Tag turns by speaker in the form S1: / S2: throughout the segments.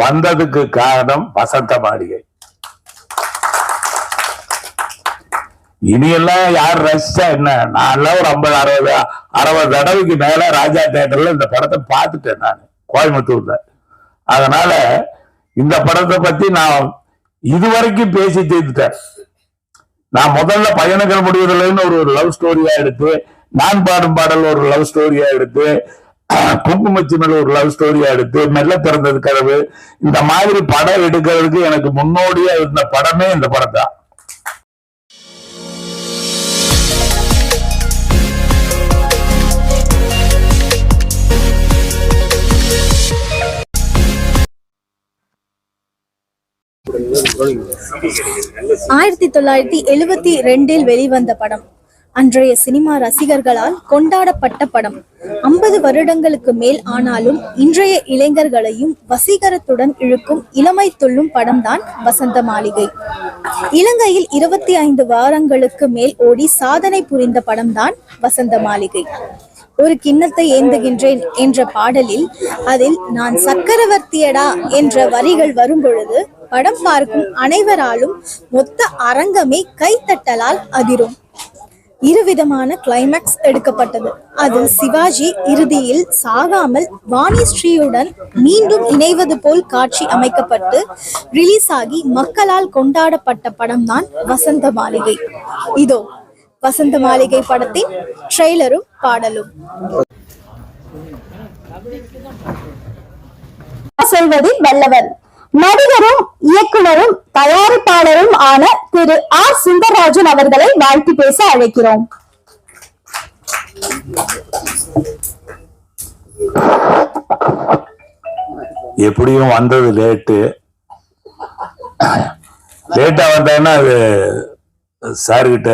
S1: வந்ததுக்கு காரணம் வசந்த மாளிகை. இனியெல்லாம் யார் ரசிச்சா என்ன? நான் ஒரு ஐம்பது அறுபது அறுபது தடவைக்கு மேல ராஜா தேட்டர்ல இந்த படத்தை பார்த்துட்டேன் நான் கோயம்புத்தூர்ல. அதனால இந்த படத்தை பத்தி நான் இதுவரைக்கும் பேசி தீர்த்துட்டேன். நான் முதல்ல பயணங்கள் முடிவதில்லைன்னு ஒரு லவ் ஸ்டோரியா எடுத்து நான் பாடும் பாடல் ஒரு லவ் ஸ்டோரியா எடுத்து குங்குமச்சிமல் ஒரு லவ் ஸ்டோரியா எடுத்து மெல்ல திறந்தது கதவு. இந்த மாதிரி படம் எடுக்கிறதுக்கு எனக்கு முன்னோடியா இருந்த படமே இந்த படத்தான்
S2: ஆயிரத்தி தொள்ளாயிரத்தி எழுபத்தி ரெண்டில் வெளிவந்த படம். அன்றைய சினிமா ரசிகர்களால் கொண்டாடப்பட்ட படம். ஐம்பது வருடங்களுக்கு மேல் ஆனாலும் இன்றைய இளைஞர்களையும் வசீகரத்துடன் இழுக்கும் இளமை துள்ளும் படம்தான் வசந்த மாளிகை. இலங்கையில் இருபத்தி ஐந்து வாரங்களுக்கு மேல் ஓடி சாதனை புரிந்த படம்தான் வசந்த மாளிகை. ஒரு கிண்ணத்தை ஏந்துகின்றேன் என்ற பாடலில் அதில் நான் சக்கரவர்த்தியடா என்ற வரிகள் வரும்பொழுது படம் பார்க்கும் அனைவராலும் மொத்த அரங்கமே கைத்தட்டலால் அதிரும். இருவிதமான கிளைமேக்ஸ் எடுக்கப்பட்டது. அதில் சிவாஜி இறுதியில் சாகாமல் வாணி ஸ்ரீயுடன் மீண்டும் இணைவது போல் காட்சி அமைக்கப்பட்டு ரிலீஸ் ஆகி மக்களால் கொண்டாடப்பட்ட படம்தான் வசந்த மாளிகை. இதோ வசந்த மாளிகை படத்தின் ட்ரெய்லரும் பாடலும்.
S3: சொல்வதில் வல்லவர் நடிகரும் இயக்குனரும் தயாரிப்பாளரும் ஆன திரு ஆர் சுந்தரராஜன் அவர்களை வாழ்த்து பேச அழைக்கிறோம்.
S1: எப்படியும் வந்தது லேட்டு லேட்டா வந்தேன்னா அது சார் கிட்ட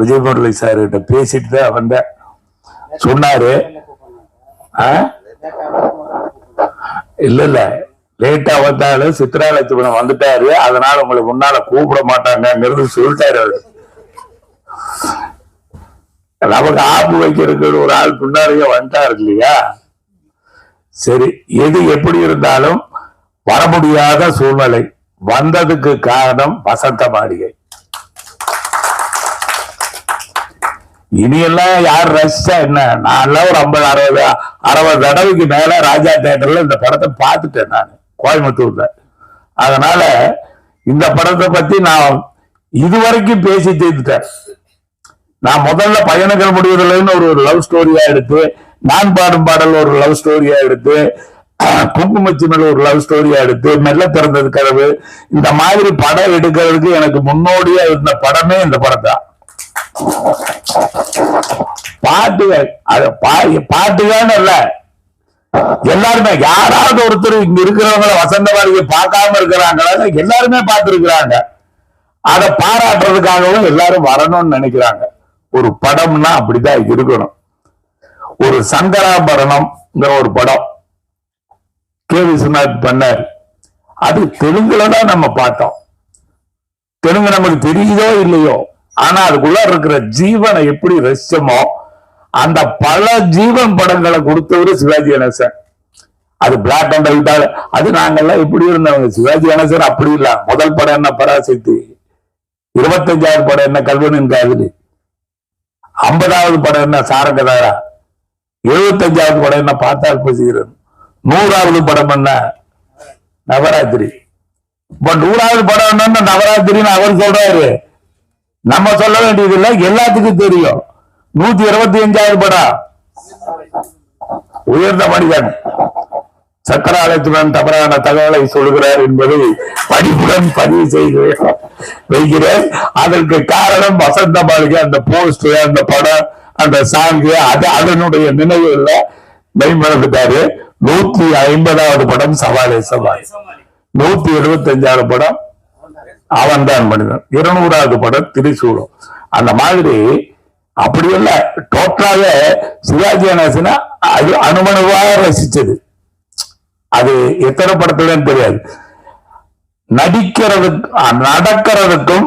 S1: விஜய் முரளி சார் கிட்ட பேசிட்டு தான் வந்தேன். சொன்னாரு. இல்ல இல்ல. லேட்டா வந்தாலும் சித்ரா லட்சுமணன் வந்துட்டாரு. அதனால உங்களை முன்னால கூப்பிட மாட்டாங்கிறது சொல்லிட்டாரு அவரு. நமக்கு ஆப்பு வைக்கிறதுக்கு ஒரு ஆள் பின்னாடியே வந்துட்டாரு இல்லையா? சரி எது எப்படி இருந்தாலும் வர முடியாத சூழ்நிலை. வந்ததுக்கு காரணம் வசந்த மாளிகை. இனியெல்லாம் யார் ரசிச்சா என்ன? நான் ஒரு ஐம்பது அறுபது அறுபது தடவைக்கு மேல ராஜா தேட்டர்ல இந்த படத்தை பார்த்துட்டேன் நான். கோயம்புத்தூர்ல. அதனால இந்த படத்தை பத்தி நான் இதுவரைக்கும் பேசி தீர்த்துட்டேன். நான் முதல்ல பயணங்கள் முடிவதில்லைன்னு ஒரு லவ் ஸ்டோரியா எடுத்து நான் பாடும் பாடல் ஒரு லவ் ஸ்டோரியா எடுத்து குங்குமச்சிமல் ஒரு லவ் ஸ்டோரியா எடுத்து மெல்ல திறந்தது கதவு. இந்த மாதிரி படம் எடுக்கிறதுக்கு எனக்கு முன்னோடியா இருந்த படமே இந்த படம் தான் பாட்டுகள் அது பா- பாட்டுகள் இல்ல எல்லாருமே யாராவது ஒருத்தர் இங்க இருக்கிறவங்கள வசந்த மாளிகை பார்க்காம இருக்கிறாங்களா எல்லாருமே பார்த்துருக்கிறாங்க. அதை பாராட்டுறதுக்காகவும் எல்லாரும் வரணும்னு நினைக்கிறாங்க. ஒரு படம்னா அப்படிதான் இருக்கணும். ஒரு சங்கராபரணம்ங்கிற ஒரு படம் கே விஸ்வநாத் பண்ணார். அது தெலுங்குல தான் நம்ம பார்த்தோம். தெலுங்கு நமக்கு தெரியுதோ இல்லையோ ஆனா அதுக்குள்ள இருக்கிற ஜீவனை எப்படி ரசிச்சமோ அந்த பல ஜீவன் படங்களை கொடுத்தவரு சிவாஜி கணேசன். அது பிளாக் அண்ட் ஒயிட்டா அது நாங்கெல்லாம் எப்படி இருந்தவங்க. சிவாஜி கணேசன் அப்படி இல்ல. முதல் படம் என்ன பராசக்தி? இருபத்தஞ்சாவது படம் என்ன கல்வனின் காதலி? ஐம்பதாவது படம் என்ன சாரங்கதாரா? எழுபத்தஞ்சாவது படம் என்ன பார்த்தால் பசிகிறன். நூறாவது படம் என்ன? நவராத்திரி. இப்ப நூறாவது படம் என்னன்னு நவராத்திரின்னு அவர் சொல்றாரு. நம்ம சொல்ல வேண்டியது இல்லை எல்லாத்துக்கும் தெரியும். நூத்தி இருபத்தி அஞ்சாவது படம் உயர்ந்த மனிதன் சக்கராலயத்துடன் தவறான தகவலை சொல்கிறார் என்பதை படிப்புடன் பதிவு செய்து வைக்கிறேன். அதற்கு காரணம் வசந்த மாளிகை அந்த போஸ்ட் அந்த படம் அந்த சாங்கு அது அதனுடைய நினைவுல மெய்மறந்துட்டாரு. நூத்தி ஐம்பதாவது படம் சவாலே சவால். நூத்தி எழுபத்தி அஞ்சாவது படம் அவன்தான் மனிதன். இருநூறாவது படம் திரிசூலம். அந்த மாதிரி அப்படி இல்ல டோட்டலாக சிவாஜி கணேசனா அது அனுமனுவா ரசிச்சது. அது எத்தனை படத்துலன்னு தெரியாது. நடிக்கிறது நடக்கிறதுக்கும்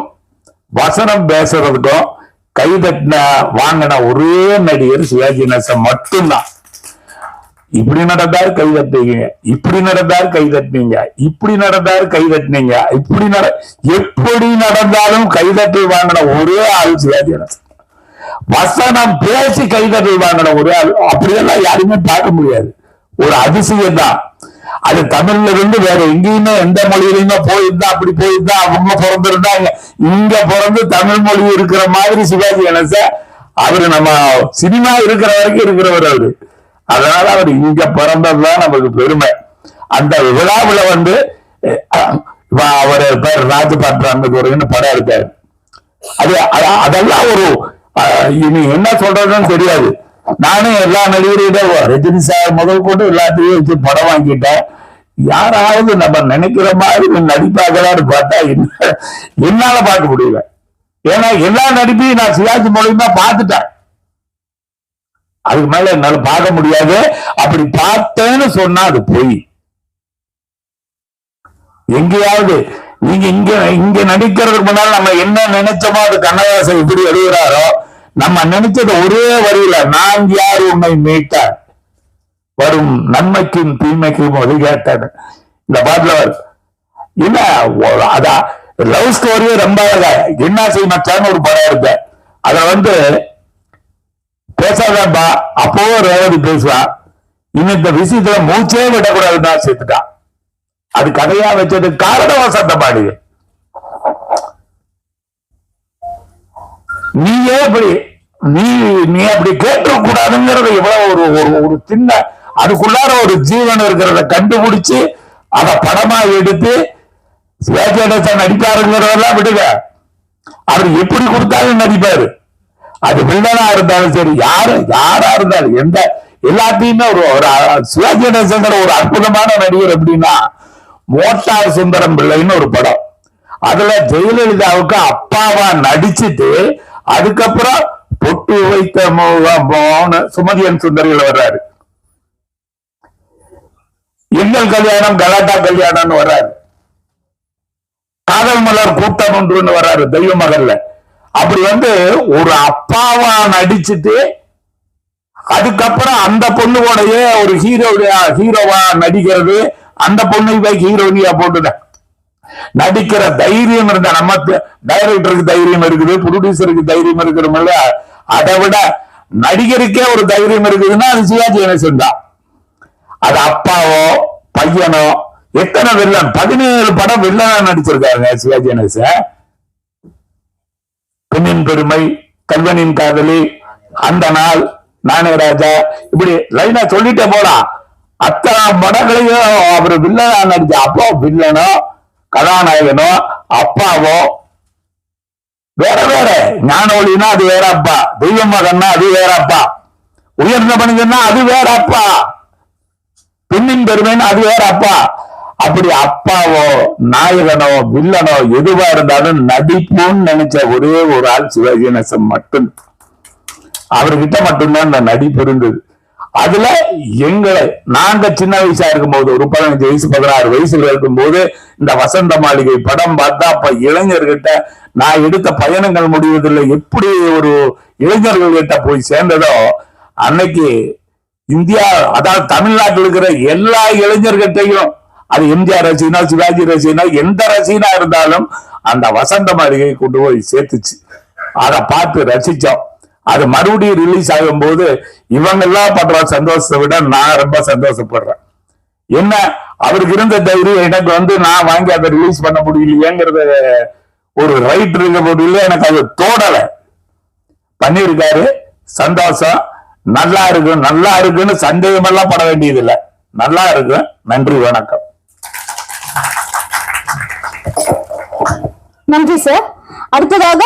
S1: வசனம் பேசுறதுக்கும் கைதட்டின வாங்கின ஒரே நடிகர் சிவாஜி கணேசன் மட்டும்தான். இப்படி நடந்தாரு கை தட்டுவீங்க இப்படி நடந்தாரு கை தட்டினீங்க இப்படி நடந்தாரு கை தட்டினீங்க இப்படி நட எப்படி நடந்தாலும் கைதட்டல் வாங்கின ஒரே ஆள் சிவாஜி கணேசன். வசனம் பேசி கைதட்டல் வாங்கின ஒரு அப்படியெல்லாம் யாருமே பார்க்க முடியாது. ஒரு அதிசயம் தான் அது தமிழ்ல இருந்து வேற எங்கேயுமே எந்த மொழியிலுமே போயிருந்தா அப்படி போயிருந்தா அவங்க பிறந்திருந்தாங்க. இங்க பிறந்து தமிழ் மொழி இருக்கிற மாதிரி சிவாஜி கணேச அவரு நம்ம சினிமா இருக்கிற வரைக்கும் இருக்கிறவர் அவரு. அதனால அவர் இங்க பிறந்ததுதான் நமக்கு பெருமை. அந்த விழாவில் வந்து அவர் பேர் ராஜபாட்ரான்னு படம் இருக்காரு அது அதெல்லாம் ஒரு இனி என்ன சொல்றதுன்னு தெரியாது. நானும் எல்லா நடிகரையும் ரஜினி சார் முதல் கொண்டு எல்லாத்தையும் வச்சு படம் வாங்கிட்டேன். யாராவது நம்ம நினைக்கிற மாதிரி நடிப்பாங்களான்னு பார்த்தா என்ன- என்னால பார்க்க முடியல. ஏன்னா எல்லா நடிப்பையும் நான் சிவாஜி மூலியமா பார்த்துட்டேன். அதுக்கு மேல என்னால பார்க்க முடியாது. அப்படி பார்த்தேன்னு சொன்னா அது பொய். எங்கேயாவது நீங்க இங்க இங்க நடிக்கிறதுக்கு முன்னால நம்ம என்ன நினைச்சோமோ அது கண்ணதாசன் எப்படி எழுதுறாரோ நம்ம நினைச்சது ஒரே வரியில நான் யார் உன்னை மீட்டார்? வரும் நன்மைக்கும் தீமைக்கும் வழிகாட்டார். இந்த பாட்டுல வரும். இல்ல அதான் லவ் ஸ்டோரியே ரொம்ப அழகா என்ன செய் மச்சான்னு ஒரு படம் இருக்கு. அத வந்து பேசாதான்பா அப்போ ரேவதி பேசுவான். இன்னும் இந்த விஷயத்துல மூச்சே விடக்கூடாதுன்னு தான் சேர்த்துட்டான். அது கதையா வச்சது காரணம் வசந்த பாடு நீயே அப்படி நீ நீ அப்படி கேட்க கூடாதுங்கிறது எவ்வளவு ஒரு ஒரு ஒரு சின்ன அதுக்குள்ளார ஒரு ஜீவன் இருக்கிறத கண்டுபிடிச்சு அத படமா எடுத்து சிவாஜி நடிப்பாருங்கிறதெல்லாம் விடுங்க. அவர் எப்படி கொடுத்தாலும் நடிப்பாரு. அது வில்லனா இருந்தாலும் சரி யாரு யாரா இருந்தாலும் எந்த எல்லாத்தையுமே ஒரு ஒரு சிவாஜி ஒரு அற்புதமான நடிகர் எப்படின்னா மோட்டார் சுந்தரம் பிள்ளைன்னு ஒரு படம். அதுல ஜெயலலிதாவுக்கு அப்பாவா நடிச்சிட்டு அதுக்கப்புறம் பொட்டு வைத்த மோகமோன்னு சுமதியன் சுந்தரிகள் வர்றாரு. எங்கள் கல்யாணம் கலாட்டா கல்யாணம்னு வர்றாரு. காதல் மலர் கூட்டம் ஒன்றுன்னு வர்றாரு தெய்வ மகள்ல. அப்படி வந்து ஒரு அப்பாவா நடிச்சுட்டு அதுக்கப்புறம் அந்த பொண்ணு கூடயே ஒரு ஹீரோ ஹீரோவா நடிக்கிறது அந்த பொண்ணை போய் ஹீரோனியா போட்டுட்டேன் நடிக்கிற தைரியம் இருந்த நம்ம டைரக்டருக்கு தைரியம் இருக்குது ப்ரொடியூசருக்கு தைரியம் இருக்கிறோம்ல அதை விட நடிகருக்கே ஒரு தைரியம் இருக்குதுன்னா அது சிவாஜி கணேசன் தான். அது அப்பாவோ பையனோ எத்தனை வில்லன் பதினேழு படம் வில்லனா நடிச்சிருக்காருங்க சிவாஜி கணேசன் பெண்ணின் பெருமை கல்வனின் காதலி அந்த நாள் நாணயராஜா இப்படி லைனா சொல்லிட்டே போலாம். அத்தனை படங்களையும் அவர் வில்லனா நடிச்ச அப்போ வில்லனோ கதாநாயகனோ அப்பாவோ வேற வேற. ஞான ஒளினா அது வேற அப்பா. தெய்வ மகன்னா அது வேற அப்பா. உயர்ந்த மனிதன்னா அது வேற அப்பா. பெண்ணின் பெருமைன்னு அது வேற அப்பா. அப்படி அப்பாவோ நாயகனோ வில்லனோ எதுவா இருந்தாலும் நடிப்புன்னு நினைச்ச ஒரே ஒரு ஆள் சிவாஜி நேசம் மட்டும். அவர்கிட்ட மட்டும்தான் அந்த நடிப்பு இருந்தது. அதுல எங்களை நாங்க சின்ன வயசா இருக்கும்போது ஒரு பதினஞ்சு வயசு பதினாறு வயசுல இருக்கும்போது இந்த வசந்த மாளிகை படம் பார்த்தா அப்ப இளைஞர்கிட்ட நான் எடுத்த பயணங்கள் முடிவதில்லை எப்படி ஒரு இளைஞர்கள்கிட்ட போய் சேர்ந்ததோ அன்னைக்கு இந்தியா அதாவது தமிழ்நாட்டில் இருக்கிற எல்லா இளைஞர்கிட்டையும் அது எம்ஜிஆர் ரசிகனா சிவாஜி ரசிகனா எந்த ரசிகனா இருந்தாலும் அந்த வசந்த மாளிகை கொண்டு போய் சேர்த்துச்சு. அதை பார்த்து ரசிச்சோம். அது மறுபடியும் ரிலீஸ் ஆகும்போது இவங்க எல்லாம் பண்ற சந்தோஷத்தை விட நான் ரொம்ப சந்தோஷப்படுறேன். என்ன? அவருக்கு இருந்த தைரியம் எனக்கு வந்து நான் வாங்கி அதை ரிலீஸ் பண்ண முடியலையேங்கிறத ஒரு ரைட் இருக்க முடியல எனக்கு அது தோடலை பண்ணியிருக்காரு சந்தோஷம். நல்லா இருக்கும் நல்லா இருக்குன்னு சந்தேகம் எல்லாம் பட வேண்டியது நல்லா இருக்கும் நன்றி வணக்கம்.
S3: நன்றி சார் அடுத்ததாக